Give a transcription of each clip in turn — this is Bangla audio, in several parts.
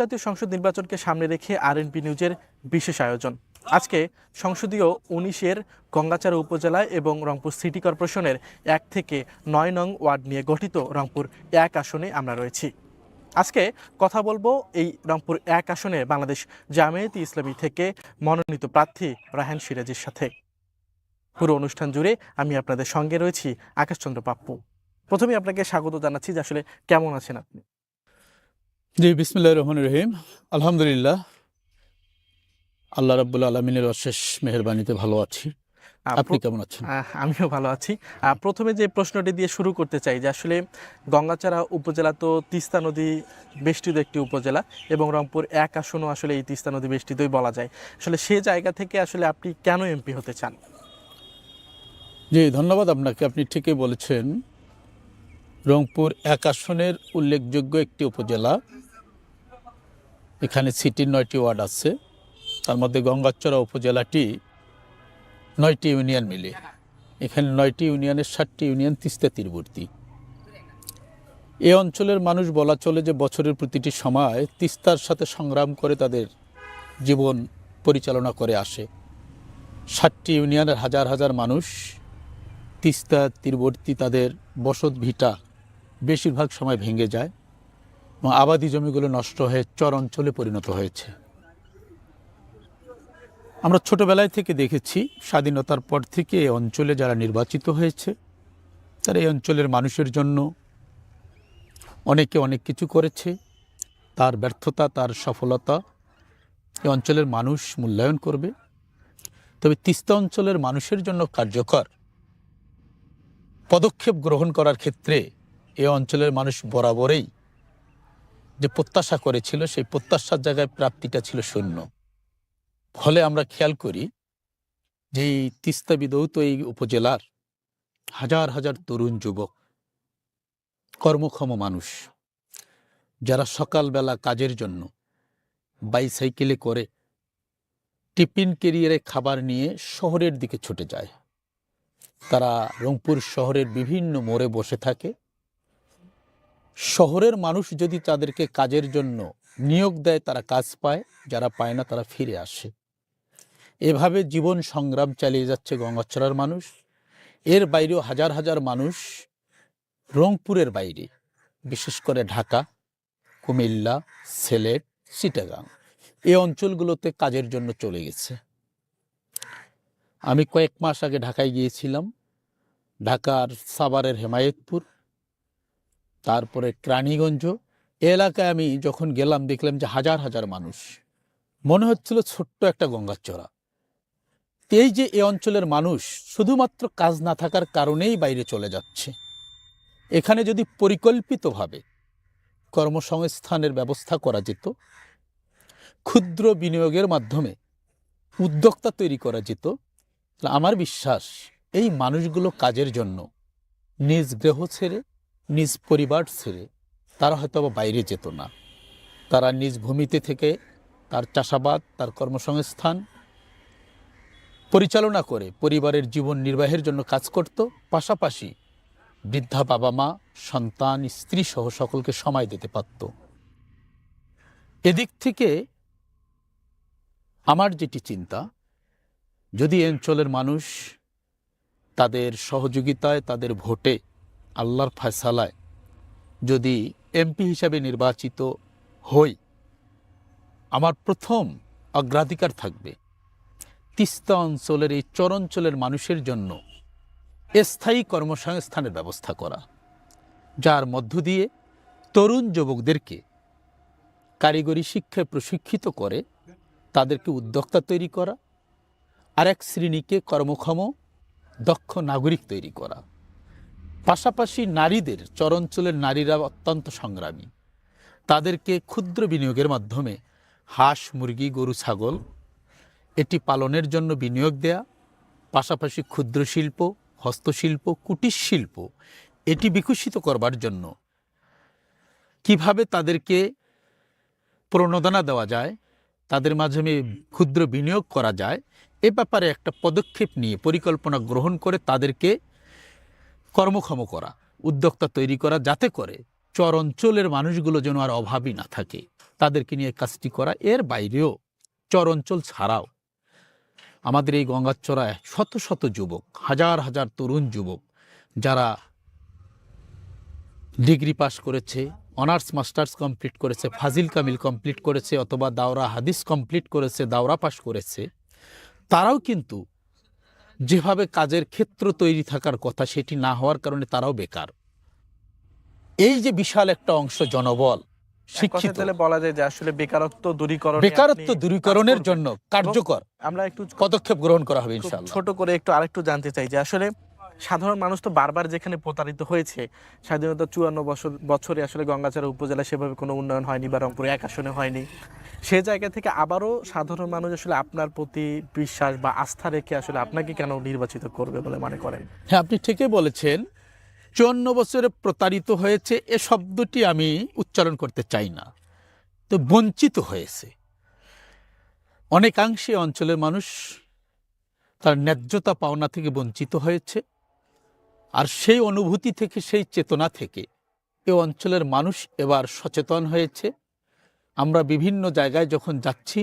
জাতীয় সংসদ নির্বাচনকে সামনে রেখে আরএনপি নিউজের বিশেষ আয়োজন। আজকে সংসদীয় উনিশের গঙ্গাচারা উপজেলা এবং রংপুর সিটি কর্পোরেশনের এক থেকে নয় নং ওয়ার্ড নিয়ে গঠিত রংপুর এক আসনে আমরা রয়েছি। আজকে কথা বলব এই রংপুর এক আসনে বাংলাদেশ জামায়াতি ইসলামী থেকে মনোনীত প্রার্থী রাহান সিরাজের সাথে। পুরো অনুষ্ঠান জুড়ে আমি আপনাদের সঙ্গে রয়েছি আকাশচন্দ্র পাপ্পু। প্রথমে আপনাকে স্বাগত জানাচ্ছি যে আসলে কেমন আছেন আপনি? জি বিসমুল্লাহ রহমান রহিম। আলহামদুলিল্লাহ। আল্লাহ রাব্বুল আলমিনের অশেষ মেহরবানিতে ভালো আছি। আপনি কেমন আছেন? আমিও ভালো আছি। প্রথমে যে প্রশ্নটি দিয়ে শুরু করতে চাই যে আসলে গঙ্গাচারা উপজেলা তো তিস্তা নদী বেষ্টিত একটি উপজেলা এবং রংপুর এক আসনও আসলে এই তিস্তা নদী বেষ্টিতই বলা যায়। আসলে সে জায়গা থেকে আসলে আপনি কেন এমপি হতে চান? জি ধন্যবাদ আপনাকে। আপনি ঠিকই বলেছেন। রংপুর এক আসনের উল্লেখযোগ্য একটি উপজেলা। এখানে সিটির নয়টি ওয়ার্ড আছে। তার মধ্যে গঙ্গাচড়া উপজেলাটি নয়টি ইউনিয়ন মিলে। এখানে নয়টি ইউনিয়নের ষাটটি ইউনিয়ন তিস্তা তীরবর্তী। এ অঞ্চলের মানুষ বলা চলে যে বছরের প্রতিটি সময় তিস্তার সাথে সংগ্রাম করে তাদের জীবন পরিচালনা করে আসে। ষাটটি ইউনিয়নের হাজার হাজার মানুষ তিস্তা তীরবর্তী তাদের বসত ভিটা বেশিরভাগ সময় ভেঙে যায়। এবং আবাদি জমিগুলো নষ্ট হয়ে চর অঞ্চলে পরিণত হয়েছে। আমরা ছোটবেলায় থেকে দেখেছি, স্বাধীনতার পর থেকে এই অঞ্চলে যারা নির্বাচিত হয়েছে, তারা এই অঞ্চলের মানুষের জন্য অনেকে অনেক কিছু করেছে। তার ব্যর্থতা, তার সফলতা এই অঞ্চলের মানুষ মূল্যায়ন করবে। তবে তিস্তা অঞ্চলের মানুষের জন্য কার্যকর পদক্ষেপ গ্রহণ করার ক্ষেত্রে এ অঞ্চলের মানুষ বরাবরই যে প্রত্যাশা করেছিল, সেই প্রত্যাশার জায়গায় প্রাপ্তিটা ছিল শূন্য। ফলে আমরা খেয়াল করি যে এই তিস্তা বিধৌত এই উপজেলার হাজার হাজার তরুণ যুবক, কর্মক্ষম মানুষ, যারা সকালবেলা কাজের জন্য বাইসাইকেলে করে টিফিন কেরিয়ারে খাবার নিয়ে শহরের দিকে ছুটে যায়। তারা রংপুর শহরের বিভিন্ন মোড়ে বসে থাকে। শহরের মানুষ যদি তাদেরকে কাজের জন্য নিয়োগ দেয়, তারা কাজ পায়, যারা পায় না তারা ফিরে আসে। এভাবে জীবন সংগ্রাম চালিয়ে যাচ্ছে গঙ্গাচড়ার মানুষ। এর বাইরেও হাজার হাজার মানুষ রংপুরের বাইরে, বিশেষ করে ঢাকা, কুমিল্লা, সিলেট, চিটাগাং। এই অঞ্চলগুলোতে কাজের জন্য চলে গেছে। আমি কয়েক মাস আগে ঢাকায় গিয়েছিলাম, ঢাকার সাভারের হেমায়েতপুর। তারপরে ক্রানীগঞ্জ এলাকায় আমি যখন গেলাম, দেখলাম যে হাজার হাজার মানুষ। মনে হচ্ছিল ছোট্ট একটা গঙ্গার চড়া। এই যে এ অঞ্চলের মানুষ শুধুমাত্র কাজ না থাকার কারণেই বাইরে চলে যাচ্ছে। এখানে যদি পরিকল্পিতভাবে কর্মসংস্থানের ব্যবস্থা করা যেত, ক্ষুদ্র বিনিয়োগের মাধ্যমে উদ্যোক্তা তৈরি করা যেত আমার বিশ্বাস এই মানুষগুলো কাজের জন্য নিজ গৃহ ছেড়ে নিজ পরিবার ছেড়ে তারা হয়তো বাইরে যেত না। তারা নিজ ভূমিতে থেকে তার চাষাবাদ, তার কর্মসংস্থান পরিচালনা করে, পরিবারের জীবন নির্বাহের জন্য কাজ করত। পাশাপাশি বৃদ্ধা বাবা মা, সন্তান, স্ত্রী সহ সকলকে সময় দিতে পারত। এদিক থেকে আমার যেটি চিন্তা, যদি অঞ্চলের মানুষ তাদের সহযোগিতায়, তাদের ভোটে আল্লাহর ফয়সালায় যদি এমপি হিসাবে নির্বাচিত হই, আমার প্রথম অগ্রাধিকার থাকবে। তিস্তা অঞ্চলের এই চরঞ্চলের মানুষের জন্য স্থায়ী কর্মসংস্থানের ব্যবস্থা করা, যার মধ্য দিয়ে তরুণ যুবকদেরকে কারিগরি শিক্ষায় প্রশিক্ষিত করে তাদেরকে উদ্যোক্তা তৈরি করা, আর এক শ্রেণীকে কর্মক্ষম, দক্ষ নাগরিক তৈরি করা। পাশাপাশি নারীদের চরঞ্চলের নারীরা অত্যন্ত সংগ্রামী। তাদেরকে ক্ষুদ্র বিনিয়োগের মাধ্যমে হাঁস, মুরগি, গরু, ছাগল, এটি পালনের জন্য বিনিয়োগ দেয়া, পাশাপাশি ক্ষুদ্র শিল্প, হস্তশিল্প, কুটির শিল্প, এটি বিকশিত করবার জন্য। কীভাবে তাদেরকে প্রণোদনা দেওয়া যায়, তাদের মাধ্যমে ক্ষুদ্র বিনিয়োগ করা যায়, এ ব্যাপারে একটা পদক্ষেপ নিয়ে, পরিকল্পনা গ্রহণ করে তাদেরকে কর্মক্ষম করা, উদ্যোক্তা তৈরি করা যাতে করে চর অঞ্চলের মানুষগুলো যেন আর অভাবই না থাকে। তাদেরকে নিয়ে কাজটি করা এর বাইরেও চর অঞ্চল ছাড়াও আমাদের এই গঙ্গাচড়ায় শত শত যুবক, হাজার হাজার তরুণ যুবক যারা ডিগ্রি পাস করেছে, অনার্স, মাস্টার্স কমপ্লিট করেছে, ফাজিল কামিল কমপ্লিট করেছে অথবা দাওরা হাদিস কমপ্লিট করেছে, দাওরা পাস করেছে, তারাও কিন্তু যেভাবে কাজের ক্ষেত্র তৈরি থাকার কথা সেটি না হওয়ার কারণে তারাও বেকার। এই যে বিশাল একটা অংশ জনবল শিক্ষিত। বলা যায় যে আসলে বেকারত্ব দূরীকরণ বেকারত্ব দূরীকরণের জন্য কার্যকর আমরা একটু পদক্ষেপ গ্রহণ করা হবে ইনশাআল্লাহ। ছোট করে একটু আরেকটু জানতে চাই যে আসলে সাধারণ মানুষ তো বারবার যেখানে প্রতারিত হয়েছে স্বাধীনতা চুয়ান্ন বছর বছরে আসলে গঙ্গাচড়া উপজেলা সেভাবে কোনো উন্নয়ন হয়নি বা রংপুরে এক আসনে হয়নি। সে জায়গা থেকে আবারও সাধারণ মানুষ আসলে আপনার প্রতি বিশ্বাস বা আস্থা রেখে আসলে আপনাকে কেন নির্বাচিত করবে বলে মনে করেন? হ্যাঁ আপনি ঠিকই বলেছেন। চুয়ান্ন বছরে প্রতারিত হয়েছে, এ শব্দটি আমি উচ্চারণ করতে চাই না। তো বঞ্চিত হয়েছে। অনেকাংশে অঞ্চলের মানুষ তার ন্যায্যতা পাওনা থেকে বঞ্চিত হয়েছে। আর সেই অনুভূতি থেকে, সেই চেতনা থেকে এ অঞ্চলের মানুষ এবার সচেতন হয়েছে। আমরা বিভিন্ন জায়গায় যখন যাচ্ছি,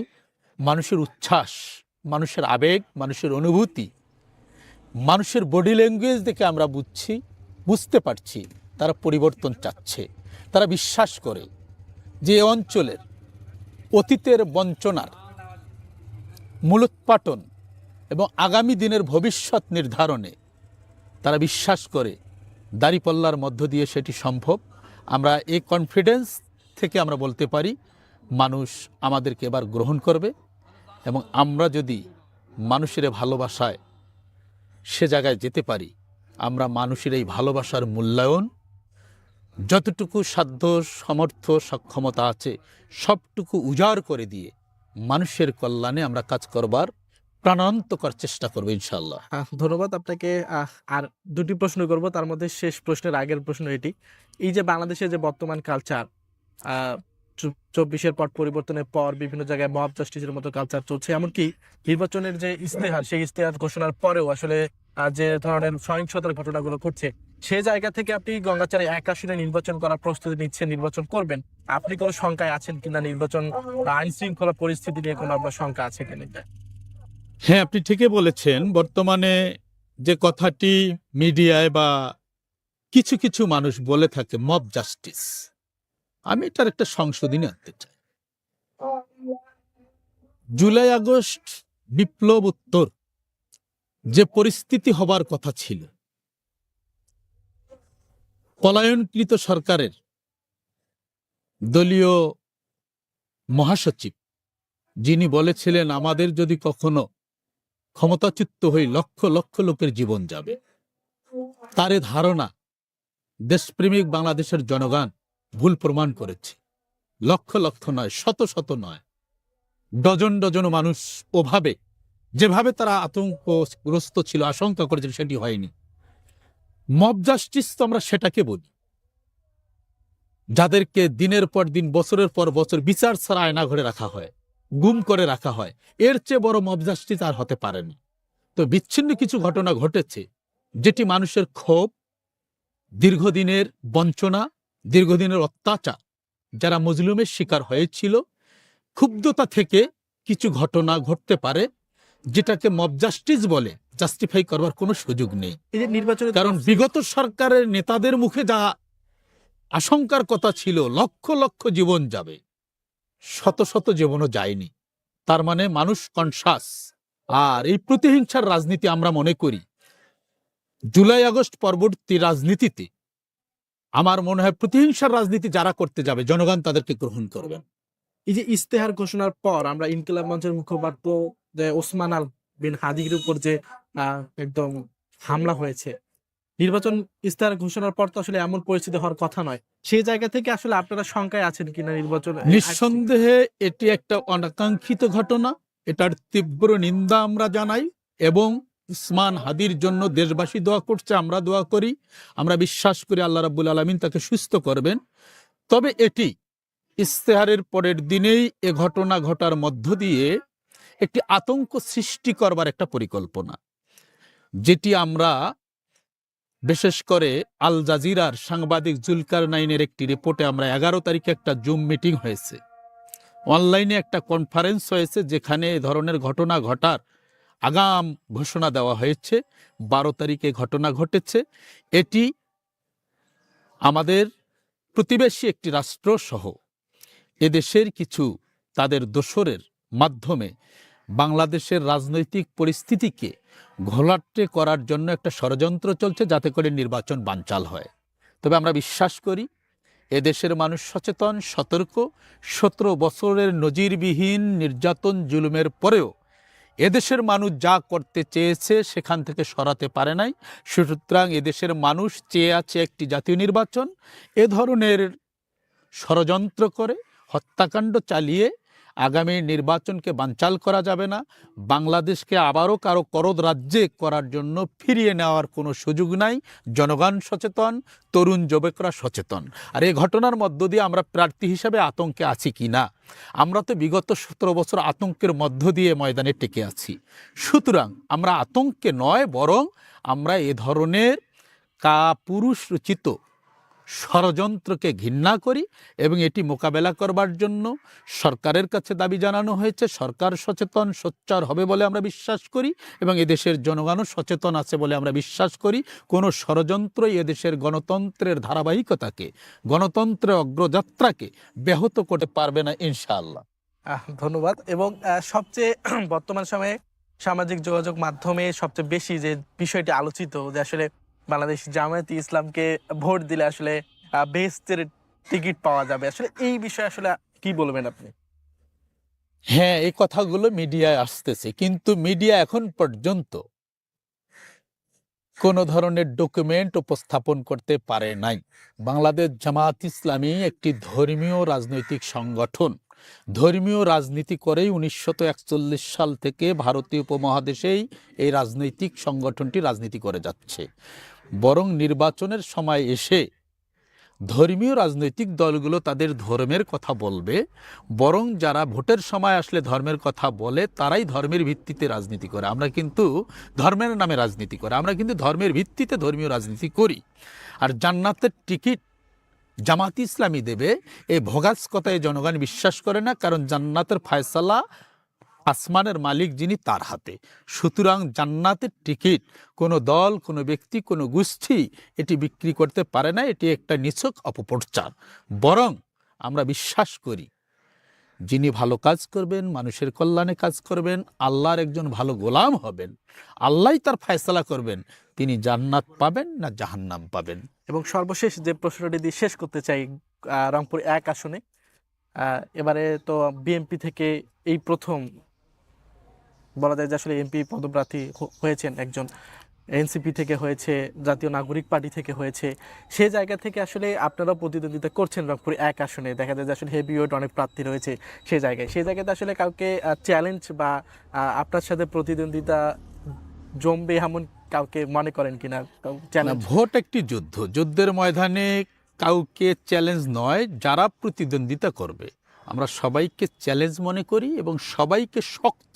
মানুষের উচ্ছ্বাস, মানুষের আবেগ, মানুষের অনুভূতি, মানুষের বডি ল্যাঙ্গুয়েজ দেখে আমরা বুঝছি, বুঝতে পারছি, তারা পরিবর্তন চাচ্ছে, তারা বিশ্বাস করে যে অঞ্চলের অতীতের বঞ্চনার মূলোৎপাটন এবং আগামী দিনের ভবিষ্যৎ নির্ধারণে তারা বিশ্বাস করে, দাড়িপাল্লার মধ্য দিয়ে সেটি সম্ভব। আমরা এই কনফিডেন্স থেকে আমরা বলতে পারি মানুষ আমাদেরকে এবার গ্রহণ করবে এবং আমরা যদি মানুষের ভালোবাসায় সে জায়গায় যেতে পারি, আমরা মানুষের এই ভালোবাসার মূল্যায়ন, যতটুকু সাধ্য সমর্থ সক্ষমতা আছে, সবটুকু উজাড় করে দিয়ে মানুষের কল্যাণে আমরা কাজ করবার প্রাণান্তকর চেষ্টা করব ইনশাল্লাহ ধন্যবাদ আপনাকে। আর দুটি প্রশ্ন করব, তার মধ্যে শেষ প্রশ্নের আগের প্রশ্ন এটি। এই যে বাংলাদেশের যে বর্তমান কালচার চব্বিশের পট পরিবর্তনের পর বিভিন্ন জায়গায় মব জাস্টিসের মতো কালচার চলছে। এমনকি নির্বাচনের যে ইস্তেহার, সেই ইস্তেহার ঘোষণার পরেও আসলে যে ধরনের সহিংসতার ঘটনাগুলো ঘটছে, সে জায়গা থেকে আপনি গঙ্গাচারে এক আসনে নির্বাচন করার প্রস্তুতি নিচ্ছেন, নির্বাচন করবেন। আপনি কোনো শঙ্কায় আছেন কিনা? নির্বাচন আইন শৃঙ্খলা পরিস্থিতি নিয়ে কোনো আপনার শঙ্কা আছে কিনা? হ্যাঁ আপনি ঠিকই বলেছেন। বর্তমানে যে কথাটি মিডিয়ায় বা কিছু কিছু মানুষ বলে থাকে, মব জাস্টিস। আমি এটার একটা সংশোধনী আনতে চাই। জুলাই আগস্ট বিপ্লব উত্তর যে পরিস্থিতি হবার কথা ছিল, পলায়নকৃত সরকারের দলীয় মহাসচিব যিনি বলেছিলেন, আমাদের যদি কখনো ক্ষমতাচ্যুত হই, লক্ষ লক্ষ লোকের জীবন যাবে। তার ধারণা দেশপ্রেমিক বাংলাদেশের জনগণ ভুল প্রমাণ করেছে। লক্ষ লক্ষ নয়, শত শত নয়। ডজন ডজন মানুষ ওভাবে, যেভাবে তারা আতঙ্কগ্রস্ত ছিল, আশঙ্কা করেছিল, সেটি হয়নি। মব জাস্টিস তো আমরা সেটাকে বলি। যাদেরকে দিনের পর দিন, বছরের পর বছর বিচার ছাড়া আয়না ঘরে রাখা হয়, গুম করে রাখা হয়, এর চেয়ে বড় মব জাস্টিস আর হতে পারে না। তো বিচ্ছিন্ন কিছু ঘটনা ঘটেছে, যেটি মানুষের ক্ষোভ, দীর্ঘদিনের বঞ্চনা দীর্ঘদিনের অত্যাচার যারা মজলুমের শিকার হয়েছিল ক্ষুব্ধতা থেকে কিছু ঘটনা ঘটতে পারে যেটাকে মব জাস্টিস বলে। জাস্টিফাই করবার কোনো সুযোগ নেই। নির্বাচনের কারণ বিগত সরকারের নেতাদের মুখে যা আশঙ্কার কথা ছিল লক্ষ লক্ষ জীবন যাবে। শত শত জীবনও যায়নি। তার মানে মানুষ কনসাস আর এই প্রতিহিংসার রাজনীতি আমরা মনে করি। জুলাই আগস্ট পরবর্তী রাজনীতিতে আমার মনে হয় প্রতিহিংসার রাজনীতি যারা করতে যাবে জনগণ তাদেরকে গ্রহণ করবেন এই যে ইস্তেহার ঘোষণার পর আমরা ইনকিলাব মঞ্চের মুখপাত্র যে ওসমান আল বিন হাদির উপর যে একদম হামলা হয়েছে নির্বাচন ইস্তেহার ঘোষণার পর তো আসলে এমন পরিস্থিতি হওয়ার কথা নয়। সেই জায়গা থেকে আসলে আপনারা শঙ্কায় আছেন কিনা নির্বাচন নিঃসন্দেহে এটি একটা অনাকাঙ্ক্ষিত ঘটনা এটার তীব্র নিন্দা আমরা জানাই এবং উসমান হাদির জন্য দেশবাসী দোয়া করছে, আমরা দোয়া করি। আমরা বিশ্বাস করি আল্লাহ রাব্বুল আলমিন তাকে সুস্থ করবেন। তবে এটি ইস্তেহারের পরের দিনেই এ ঘটনা ঘটার মধ্য দিয়ে একটি আতঙ্ক সৃষ্টি করবার একটা পরিকল্পনা, যেটি আমরা বিশেষ করে আল জাজিরার সাংবাদিক জুলকার নাইনের একটি রিপোর্টে আমরা এগারো তারিখে একটা জুম মিটিং হয়েছে। অনলাইনে একটা কনফারেন্স হয়েছে, যেখানে এ ধরনের ঘটনা ঘটার আগাম ঘোষণা দেওয়া হয়েছে, বারো তারিখে ঘটনা ঘটেছে। এটি আমাদের প্রতিবেশী একটি রাষ্ট্র সহ এদেশের কিছু তাদের দোসরের মাধ্যমে বাংলাদেশের রাজনৈতিক পরিস্থিতিকে ঘোলাটে করার জন্য একটা ষড়যন্ত্র চলছে যাতে করে নির্বাচন বানচাল হয়। তবে আমরা বিশ্বাস করি এদেশের মানুষ সচেতন, সতর্ক, সতেরো বছরের নজিরবিহীন নির্যাতন, জুলুমের পরেও এদেশের মানুষ যা করতে চেয়েছে সেখান থেকে সরাতে পারে নাই। সুতরাং এদেশের মানুষ চেয়ে আছে একটি জাতীয় নির্বাচন। এ ধরনের ষড়যন্ত্র করে, হত্যাকাণ্ড চালিয়ে আগামী নির্বাচনকে বানচাল করা যাবে না। বাংলাদেশকে আবারও কারও করদ রাজ্যে করার জন্য ফিরিয়ে নেওয়ার কোনো সুযোগ নাই। জনগণ সচেতন, তরুণ যুবকরা সচেতন। আর এই ঘটনার মধ্য দিয়ে আমরা প্রার্থী হিসাবে আতঙ্কে আছি কি না? আমরা তো বিগত সতেরো বছর আতঙ্কের মধ্য দিয়ে ময়দানে টেকে আছি। সুতরাং আমরা আতঙ্কে নয়, বরং আমরা এ ধরনের কাপুরুষ রচিত ষড়যন্ত্রকে ঘৃণা করি এবং এটি মোকাবেলা করবার জন্য সরকারের কাছে দাবি জানানো হয়েছে। সরকার সচেতন, সোচ্চার হবে বলে আমরা বিশ্বাস করি এবং এদেশের জনগণও সচেতন আছে বলে আমরা বিশ্বাস করি। কোনো ষড়যন্ত্রই এদেশের গণতন্ত্রের ধারাবাহিকতাকে, গণতন্ত্রের অগ্রযাত্রাকে ব্যাহত করতে পারবে না ইনশাআল্লাহ। ধন্যবাদ। এবং সবচেয়ে বর্তমান সময়ে সামাজিক যোগাযোগ মাধ্যমে সবচেয়ে বেশি যে বিষয়টি আলোচিত যে আসলে বাংলাদেশ জামায়াতে ইসলামকে ভোট দিলে আসলে আহ, বেহেশতের টিকিট পাওয়া যাবে। আসলে এই বিষয়ে আসলে কি বলবেন আপনি? হ্যাঁ এই কথাগুলো মিডিয়ায় আসতেছে কিন্তু মিডিয়া এখন পর্যন্ত কোনো ধরনের ডকুমেন্ট উপস্থাপন করতে পারে নাই। বাংলাদেশ জামাত ইসলামী একটি ধর্মীয় রাজনৈতিক সংগঠন। ধর্মীয় রাজনীতি করেই উনিশশো একচল্লিশ সাল থেকে ভারতীয় উপমহাদেশেই এই রাজনৈতিক সংগঠনটি রাজনীতি করে যাচ্ছে। বরং নির্বাচনের সময় এসে ধর্মীয় রাজনৈতিক দলগুলো তাদের ধর্মের কথা বলবে, বরং যারা ভোটের সময় আসলে ধর্মের কথা বলে তারাই ধর্মের ভিত্তিতে রাজনীতি করে। আমরা কিন্তু ধর্মের নামে রাজনীতি করে, আমরা কিন্তু ধর্মের ভিত্তিতে ধর্মীয় রাজনীতি করি। আর জান্নাতের টিকিট জামাত ইসলামী দেবে এই ভোগাস কথায় জনগণ বিশ্বাস করে না, কারণ জান্নাতের ফায়সালা আসমানের মালিক যিনি তার হাতে। সুতরাং জান্নাতের টিকিট, কোনো দল, কোনো ব্যক্তি, কোনো গোষ্ঠী এটি বিক্রি করতে পারে না, এটি একটা নিছক অপপ্রচার। বরং আমরা বিশ্বাস করি, যিনি ভালো কাজ করবেন, মানুষের কল্যাণে কাজ করবেন, আল্লাহর একজন ভালো গোলাম হবেন, আল্লাহই তার ফয়সালা করবেন, তিনি জান্নাত পাবেন না জাহান্নাম পাবেন। এবং সর্বশেষ যে প্রশ্নটি দিয়ে শেষ করতে চাই রংপুর এক আসনে এবারে তো বিএনপি থেকে এই প্রথম বলা যায় যে আসলে এমপি পদপ্রার্থী হয়েছেন একজন এনসিপি থেকে হয়েছে জাতীয় নাগরিক পার্টি থেকে হয়েছে। সে জায়গা থেকে আসলে আপনারা প্রতিদ্বন্দ্বিতা করছেন রংপুর এক আসনে। দেখা যায় যে আসলে হেভি ওয়েট অনেক প্রার্থী রয়েছে সে জায়গায়। সেই জায়গাতে আসলে কাউকে চ্যালেঞ্জ বা আপনার সাথে প্রতিদ্বন্দ্বিতা জমবে এমন কাউকে মনে করেন কিনা? না, চ্যালেঞ্জ ভোট একটি যুদ্ধ। যুদ্ধের ময়দানে কাউকে চ্যালেঞ্জ নয় যারা প্রতিদ্বন্দ্বিতা করবে। আমরা সবাইকে চ্যালেঞ্জ মনে করি এবং সবাইকে শক্ত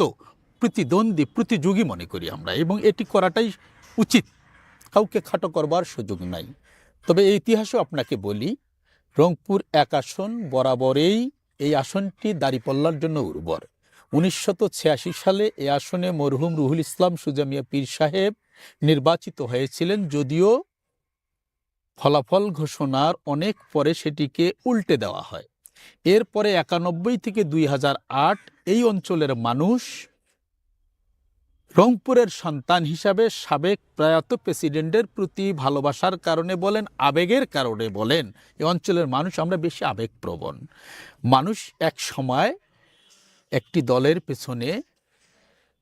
প্রতিদ্বন্দ্বী, প্রতিযোগী মনে করি আমরা এবং এটি করাটাই উচিত। কাউকে খাটো করবার সুযোগ নাই। তবে এই ইতিহাসও আপনাকে বলি, রংপুর এক আসন বরাবরেই এই আসনটি দাঁড়িপল্লার জন্য উর্বর। উনিশশত সালে এ আসনে মরহুম রুহুল ইসলাম সুজামিয়া পীর সাহেব নির্বাচিত হয়েছিলেন, যদিও ফলাফল ঘোষণার অনেক পরে সেটিকে উল্টে দেওয়া হয়। এরপরে একানব্বই থেকে দুই হাজার আট এই অঞ্চলের মানুষ রংপুরের সন্তান হিসাবে সাবেক প্রয়াত প্রেসিডেন্টের প্রতি ভালোবাসার কারণে বলেন, আবেগের কারণে বলেন। এই অঞ্চলের মানুষ আমরা বেশি আবেগপ্রবণ। মানুষ এক সময় একটি দলের পেছনে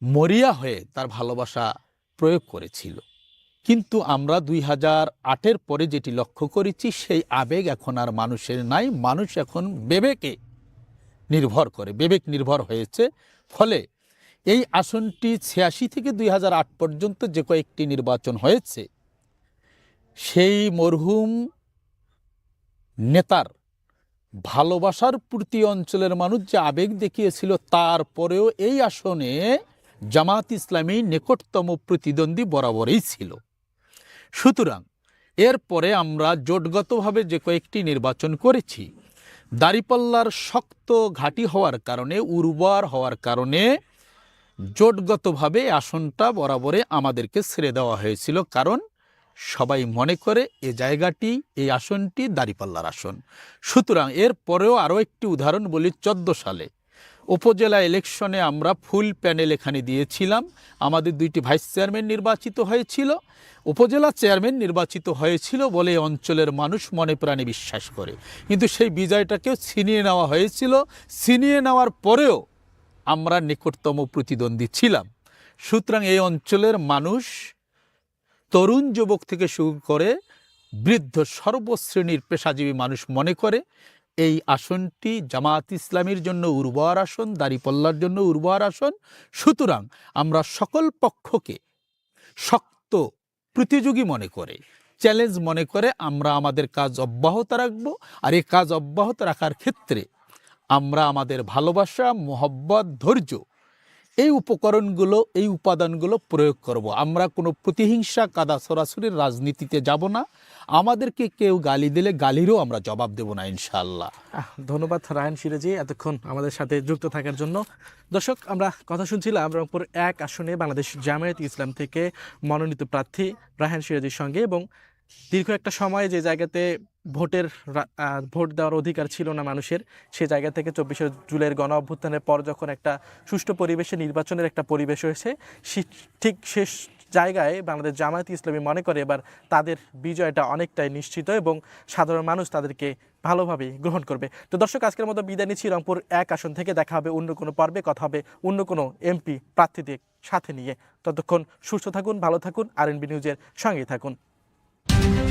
মরিয়া হয়ে তার ভালোবাসা প্রয়োগ করেছিল। কিন্তু আমরা দুই হাজার আটের পরে যেটি লক্ষ্য করেছি, সেই আবেগ এখন আর মানুষের নাই। মানুষ এখন বেবেকে নির্ভর করে, বেবেক নির্ভর হয়েছে। ফলে এই আসনটি ছিয়াশি থেকে দুই হাজার আট পর্যন্ত যে কয়েকটি নির্বাচন হয়েছে, সেই মরহুম নেতার ভালোবাসার প্রতি অঞ্চলের মানুষ যে আবেগ দেখিয়েছিল, তারপরেও এই আসনে জামাত ইসলামী নিকটতম প্রতিদ্বন্দ্বী বরাবরই ছিল। সুতরাং এরপরে আমরা জোটগতভাবে যে কয়েকটি নির্বাচন করেছি, দাড়িপাল্লার শক্ত ঘাঁটি হওয়ার কারণে, উর্বর হওয়ার কারণে জোটগতভাবে আসনটা বরাবরে আমাদেরকে ছেড়ে দেওয়া হয়েছিল, কারণ সবাই মনে করে এ জায়গাটি, এই আসনটি দাঁড়িপাল্লার আসন। সুতরাং এর পরেও আরও একটি উদাহরণ বলি, চোদ্দ সালে উপজেলা ইলেকশনে আমরা ফুল প্যানেল এখানে দিয়েছিলাম। আমাদের দুইটি ভাইস চেয়ারম্যান নির্বাচিত হয়েছিল। উপজেলা চেয়ারম্যান নির্বাচিত হয়েছিল বলে অঞ্চলের মানুষ মনে প্রাণে বিশ্বাস করে। কিন্তু সেই বিজয়টাকেও ছিনিয়ে নেওয়া হয়েছিল। ছিনিয়ে নেওয়ার পরেও আমরা নিকটতম প্রতিদ্বন্দ্বী ছিলাম। সুতরাং এই অঞ্চলের মানুষ তরুণ যুবক থেকে শুরু করে বৃদ্ধ সর্বশ্রেণীর পেশাজীবী মানুষ মনে করে, এই আসনটি জামাত ইসলামীর জন্য উর্বর আসন, দাড়িপল্লার জন্য উর্বর আসন। সুতরাং আমরা সকল পক্ষকে শক্ত প্রতিযোগী মনে করে চ্যালেঞ্জ মনে করে আমরা আমাদের কাজ অব্যাহত রাখব। আর এই কাজ অব্যাহত রাখার ক্ষেত্রে আমরা আমাদের ভালোবাসা, মোহব্বত, ধৈর্য এই উপকরণগুলো, এই উপাদানগুলো প্রয়োগ করব। আমরা কোনো প্রতিহিংসা, কাদা সরাসরির রাজনীতিতে যাব না। আমাদেরকে কেউ গালি দিলে গালিরও আমরা জবাব দেব না ইনশাল্লাহ ধন্যবাদ রায়ন সিরাজি এতক্ষণ আমাদের সাথে যুক্ত থাকার জন্য। দর্শক, আমরা কথা শুনছিলাম রংপুর এক আসনে বাংলাদেশ জামায়াত ইসলাম থেকে মনোনীত প্রার্থী রায়হান সিরাজির সঙ্গে এবং দীর্ঘ একটা সময় যে জায়গাতে ভোটের ভোট দেওয়ার অধিকার ছিল না মানুষের, সে জায়গা থেকে চব্বিশে জুলাইয়ের গণ অভ্যুত্থানের পর যখন একটা সুষ্ঠু পরিবেশে নির্বাচনের একটা পরিবেশ হয়েছে ঠিক শেষ জায়গায় বাংলাদেশ জামায়াত ইসলামী মনে করে এবার তাদের বিজয়টা অনেকটাই নিশ্চিত এবং সাধারণ মানুষ তাদেরকে ভালোভাবে গ্রহণ করবে। তো দর্শক, আজকের মতো বিদায় নিচ্ছি। রংপুর এক আসন থেকে দেখা হবে অন্য কোনো পর্বে, কথা হবে অন্য কোনো এমপি প্রার্থীদের সাথে নিয়ে। ততক্ষণ সুস্থ থাকুন, ভালো থাকুন আর এন নিউজের সঙ্গেই থাকুন। Thank you